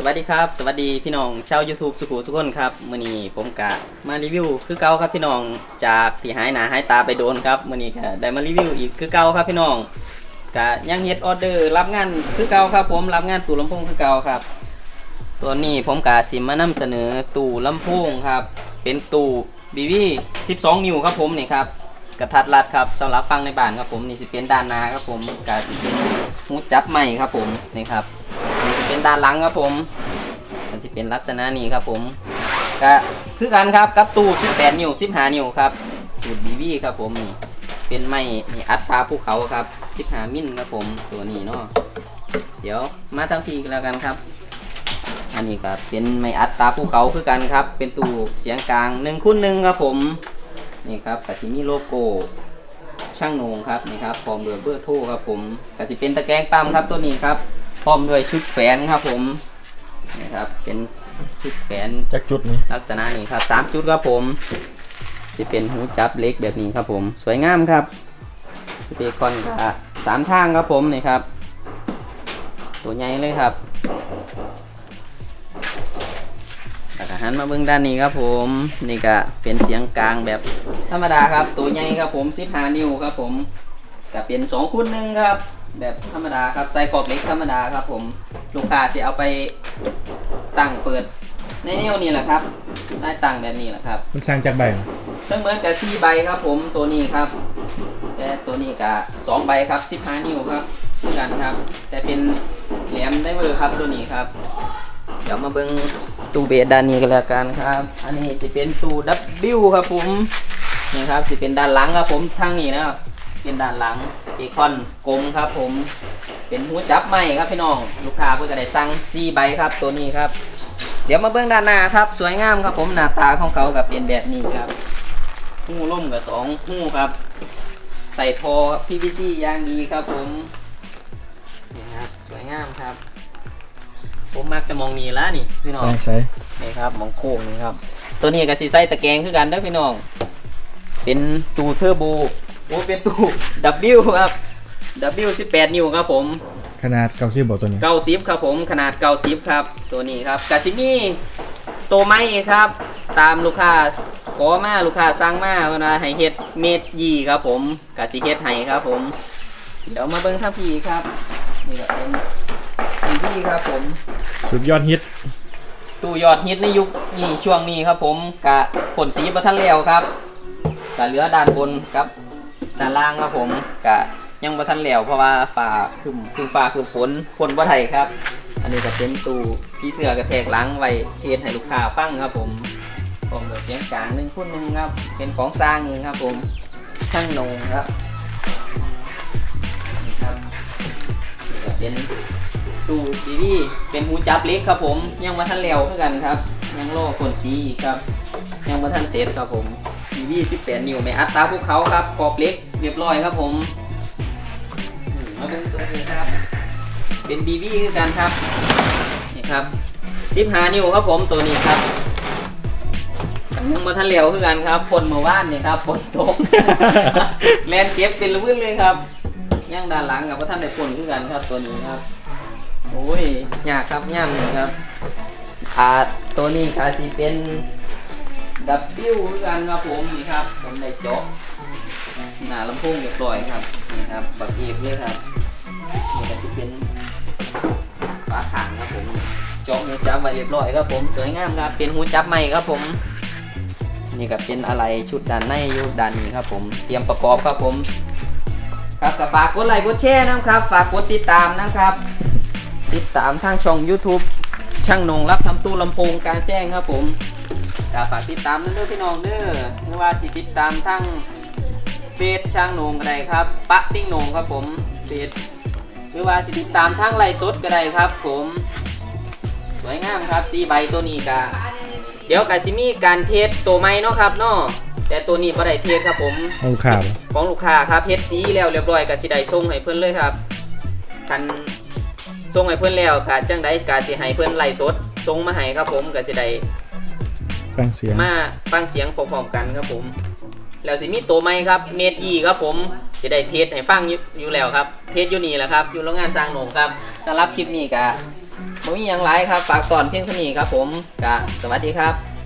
สวัสดีครับ สวัสดีพี่น้องชาว YouTube สุขุสุขคนครับมือนี้ผมกะมารีวิวคือเก่าครับพี่น้องจากที่หายหนาหายตาไปโดนครับมือนี้ก็ได้มารีวิวอีกคือเก่าครับพี่น้องกะยังเฮ็ดออเดอร์รับงานคือเก่าครับ ผมรับงานตู้ลำโพงคือเก่าครับ ตัวนี้ผมกะสิมานำเสนอตู้ลำโพงครับ เป็นตู้ BV 12 นิ้วครับผมนี่ครับกระทัดรัดครับสำหรับฟังในบ้านครับผมนี่สิเป็นด้านหน้าครับผมกะสิเป็นหูจับไม้ครับผมนี่ครับ เป็นด้านหลังครับผมมันจะเป็นลักษณะนี้ครับผมก็คือกันครับกับตู้ 18 นิ้ว 15 นิ้วครับ สูตรบีบีครับผมนี่เป็นไม้นี่อัดปลาภูเขาครับ 15 มิลครับผมตัวนี้เนาะเดี๋ยวมาทั้งทีแล้วกันครับ อันนี้ก็เป็นไม้อัดตาภูเขาคือกันครับ เป็นตู้เสียงกลาง1คูณ1ครับผมนี่ครับกสิมีโลโก้ช่างโหนงครับนี่ครับพร้อมเด้วยเบอร์โทรครับผมกสิเป็นตะแกรงปั๊มครับตัวนี้ครับ พร้อมด้วยชุดแฝนครับผมนี่ครับ เป็นชุดแฝนจากจุดนี้ลักษณะนี้ครับสามจุดครับผมจะเป็นหูจับเล็กแบบนี้ครับผม สวยงามครับสเปคอนก็สามทางครับผมนี่ครับ ตัวใหญ่เลยครับแล้วก็หันมาเบื้องด้านนี้ครับผมนี่ก็เป็นเสียงกลางแบบธรรมดาครับ ตัวใหญ่ครับผม15นิ้วครับผมก็เป็น2คูณหนึ่งครับ แบบธรรมดาครับใส่ขอบเล็กธรรมดาครับ ผมลูกค้าจะเอาไปตั้งเปิดในแนวนี้แหละครับได้ตังค์แบบนี้แหละครับมันสร้างจากใบซึ่งเหมือนกับ4ใบครับ ผมตัวนี้ครับ แต่ตัวนี้กับ2ใบครับ15นิ้วครับเหมือนกันครับ แต่เป็นแหลมได้เบอร์ครับตัวนี้ครับ เดี๋ยวมาเบิ้งตู้เบสด้านนี้กันแล้วกันครับ อันนี้สิเป็นตู้ W ครับ ผมนี่ครับสิเป็นด้านหลังครับผมทางนี้นะครับ เป็นด้านหลังสเปคอนกลมครับ ผมเป็นหูจับไม้ครับพี่น้อง ลูกค้าเพื่อจะได้สั่ง4ใบครับ ตัวนี้ครับ เดี๋ยวมาเบื้องด้านหน้าครับ สวยงามครับผมหน้าตาของเขากับเป็นแบบนี้ครับหูล่มกับสองหูครับ ใส่ทอ PVC อย่างดีครับผมนี่ครับสวยงามครับ ผมมักจะมองนี่ละนี่พี่น้องใส่ใส่นี่ครับมองโค้งนี่ครับ ตัวนี้กับสีใส่ตะแกรงคือกันเด้อพี่น้อง เป็นตูเทอร์โบ โอ้เป็นตู W ครับ W 18 นิ้วครับผมขนาดเก้าสิบบอกตัวนี้เก้าสิบครับผมขนาดเก้าสิบครับ ตัวนี้ครับกาซิมี่ตัวไม้ครับ ตามลูกค้าขอมาลูกค้าสั่งมาเวลาให้เฮ็ดเม็ดยี่ครับผมกาซิเฮ็ดให้ครับผม เดี๋ยวมาเบิ้งท่าพีครับ นี่ก็เป็นทีพีครับผม สุดยอดฮิต ตู้ยอดฮิตในยุคนี้ช่วงนี้ครับผมกะผลสีบัทันแล้วครับกะเหลือด้านบนกับ ด้านล่างครับผมกะยังบัทันแล้วเพราะว่าฟ้าคือคือฟ้าคือฝนฝนบ่ไทยครับ อันนี้ก็เป็นตู้พี่เสือกระแทกหล้างไว้เทศให้ลูกค้าฟังครับ ผมผมเสียงกลางหนึ่งพุ่นหนึ่งครับ เป็นของสร้างหนึ่งครับ ผมช่างนงครับนี่ครับเป็นตู้ดีดีเป็นหูจับเล็กครับ ผมยังมาทันแล้วเพื่อกันครับ ยังโล่ขนสีครับ ยังมาทันเซตครับผม ดีดี18 นิ้วไม่อัดตาภูเขาครับขอบเล็กเรียบร้อยครับผมมาเป็นตัวนี้ครับ เป็นบีบีคือกันครับ นี่ครับ15นิ้วครับผมตัวนี้ครับยังมาทันเหลวคือกันครับฝนเมื่อวานเนี่ยครับฝนตกแลนเก็บเป็นระเบิดเลยครับยังด้านหลังกับว่าท่านได้ฝนคือกันครับตัวนี้ครับโอ้ยยากครับย่ามหนึ่งครับอ่าตัวนี้ค่ะสิเป็น ดับบิวคือกันครับผมนี่ครับผมได้เจาะหน้าลำโพงเรียบร้อยครับนี่ครับบักเอกเลยครับนี่ก็สิเป็นฝาขางครับผมเจาะหูจับไวเรียบร้อยครับผมสวยงามครับเป็นหูจับใหม่ครับผมนี่ก็เป็นอะไรชุดด้านในอยู่ด้านนี้ครับผมเตรียมประกอบครับผม ครับก็ฝากกดไลค์กดแชร์นะครับ ฝากกดติดตามนะครับ ติดตามทางช่อง YouTube ช่างนงรับทำตู้ลำโพงกางแจ้งครับผม ก็ฝากติดตามนั่นด้วยพี่น้องเด้อไม่ว่าสิติดตามทางเฟซช่างนงก็ได้ครับ ปะติ้งนงครับผมเฟซหรือว่าสิติดตามทางไลฟ์สดก็ได้ครับ ผม สวยงามครับสีใบตัวนี้ก็เดี๋ยวกาซิมีการเทสตัวใหม่เนาะครับเนาะแต่ตัวนี้บ่ได้เทสครับผมเอาข่าวของลูกค้าครับเฮ็ดสีแล้วเรียบร้อยก็สิได้ส่งให้เพิ่นเลยครับคันส่งให้เพิ่นแล้วก็จังไดก็สิให้เพิ่นไล่สดส่งมาให้ครับผมก็สิได้ ฟังเสียง มาฟังเสียงพร้อมๆกันครับผม แล้วสิมีตัวใหม่ครับเมดยีครับผมสิได้เทสให้ฟังอยู่อยู่แล้วครับ เทสอยู่นี่แหละครับ อยู่โรงงานสร้างหนงครับสำหรับคลิปนี้ก็บบ่มีหยังหลายครับ ฝากตอนเพียงเท่านี้ครับผมกะสวัสดีครับ